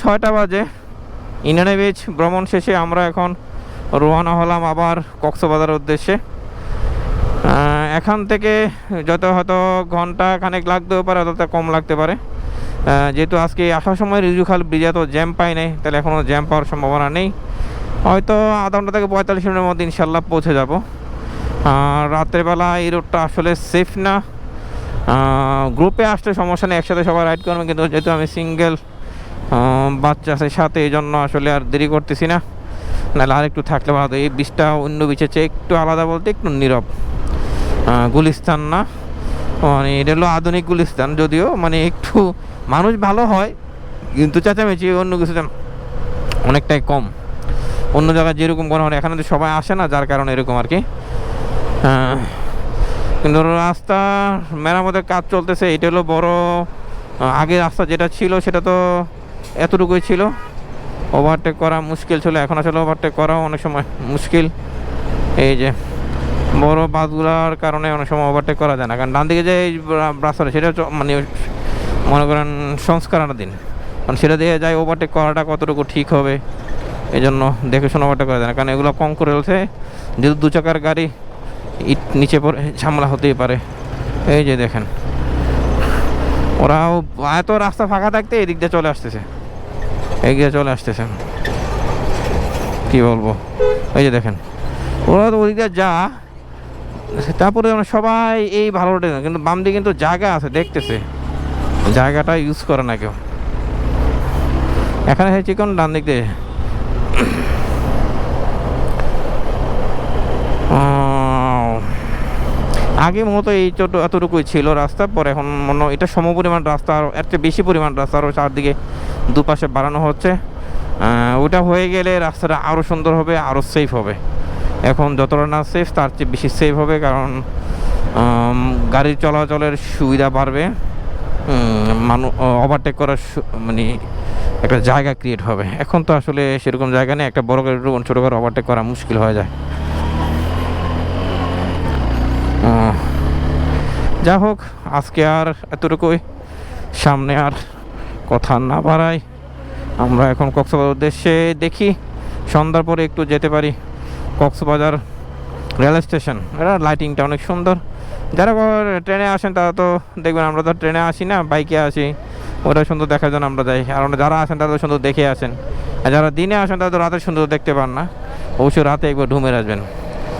ছয়টা বাজে। Indian beach ভ্রমণ শেষে আমরা এখন রওনা হলাম আবার কক্সবাজারের উদ্দেশ্যে। এখান থেকে যত হয়তো ঘণ্টা খানেক লাগতেও পারে অত কম লাগতে পারে। যেহেতু আজকে আসার সময় রিজুখাল ব্রিজে তো জ্যাম পাই নাই, তাহলে এখনও জ্যাম পাওয়ার সম্ভাবনা নেই। হয়তো আধা ঘণ্টা থেকে পঁয়তাল্লিশ মিনিটের মধ্যে ইনশাল্লাহ পৌঁছে যাব। আর রাত্রেবেলা এই রোডটা আসলে সেফ না। গ্রুপে আসলে সমস্যা নেই, একসাথে সবাই রাইড করবে, কিন্তু যেহেতু আমি সিঙ্গেল বাচ্চা আছে সাথে এই জন্য আসলে আর দেরি করতেছি না। নাহলে আর একটু থাকলে ভালো। এই বীজটা অন্য বীজের চেয়ে একটু আলাদা বলতে একটু নীরব। গুলিস্তান না। মানে এটা হলো আধুনিক গুলিস্তান যদিও মানে একটু মানুষ ভালো হয়, কিন্তু চেঁচামেচি অন্য কিছু অনেকটাই কম। অন্য জায়গায় যেরকম মনে হয়, এখানে তো সবাই আসে না, যার কারণে এরকম আর কি। কিন্তু রাস্তা, মেরামতের কাজ চলতেছে। এটা হলো বড় আগে রাস্তা যেটা ছিল, সেটা তো এতটুকুই ছিল। ওভারটেক করা মুশকিল ছিল, এখন আসলে ওভারটেক করাও অনেক সময় মুশকিল। এই যে, বড় বাসগুলার কারণে অনেক সময় ওভারটেক করা যায় না। কারণ ডান দিকে যে এই রাস্তাটা সেটা মানে মনে করেন সংস্কারের দিন। কারণ সেটা দিয়ে যায় ওভারটেক করাটা কতটুকু ঠিক হবে এই জন্য দেখে শুনে ওভারটেক করা যায় না। কারণ এগুলো কম করে রয়েছে যেহেতু দু চাকার গাড়ি ইট নিচে পড়ে, ঝামেলা হতেই পারে। এই যে দেখেন, ওরাও এত রাস্তা ফাঁকা থাকতে এদিক দিয়ে চলে আসতেছে। এগিয়ে চলে আসতেছে। কি বলব? এই যে দেখেন ওরা তো দিয়ে যা, তারপরে আমরা সবাই এই ভালো রোডে কিন্তু বাম দিকে কিন্তু জায়গা আছে, দেখতেছে। জায়গাটা ইউজ করে না কেউ। এখানে হয়েছে কোন ডান দিক দিয়ে। আগে মূলত এই এতটুকুই ছিল রাস্তা, পরে এখন মনে এটা সমপরিমাণ রাস্তা, আর এর চেয়ে বেশি পরিমাণ রাস্তা আরও চারদিকে দুপাশে বাড়ানো হচ্ছে। ওটা হয়ে গেলে রাস্তাটা আরও সুন্দর হবে আরও সেফ হবে। এখন যতটা না সেফ তার চেয়ে বেশি সেফ হবে কারণ গাড়ি চলাচলের সুবিধা বাড়বে। মানুষ ওভারটেক করার মানে একটা জায়গা ক্রিয়েট হবে। এখন তো আসলে সেরকম জায়গা নেই, একটা বড় গাড়ি ছোটো গাড়ি ওভারটেক করা মুশকিল হয়ে যায়। যা হোক, আজকে আর এতটুকুই। সামনে আর কথা না বাড়াই। আমরা এখন কক্সবাজার উদ্দেশ্যে দেখি, সন্ধ্যার পরে একটু যেতে পারি কক্সবাজার রেল স্টেশন। এটা লাইটিংটা অনেক সুন্দর। যারা ট্রেনে আসেন, তারা তো দেখবেন আমরা তো ট্রেনে আসি না, বাইকে আসি। ওটা সুন্দর দেখার জন্য আমরা যাই। আর যারা আসেন, তারা তো সুন্দর দেখে আসেন। আর যারা দিনে আসেন, তারা তো রাতে সুন্দর দেখতে পান না। অবশ্যই রাতে একবার ঢুমে আসবেন।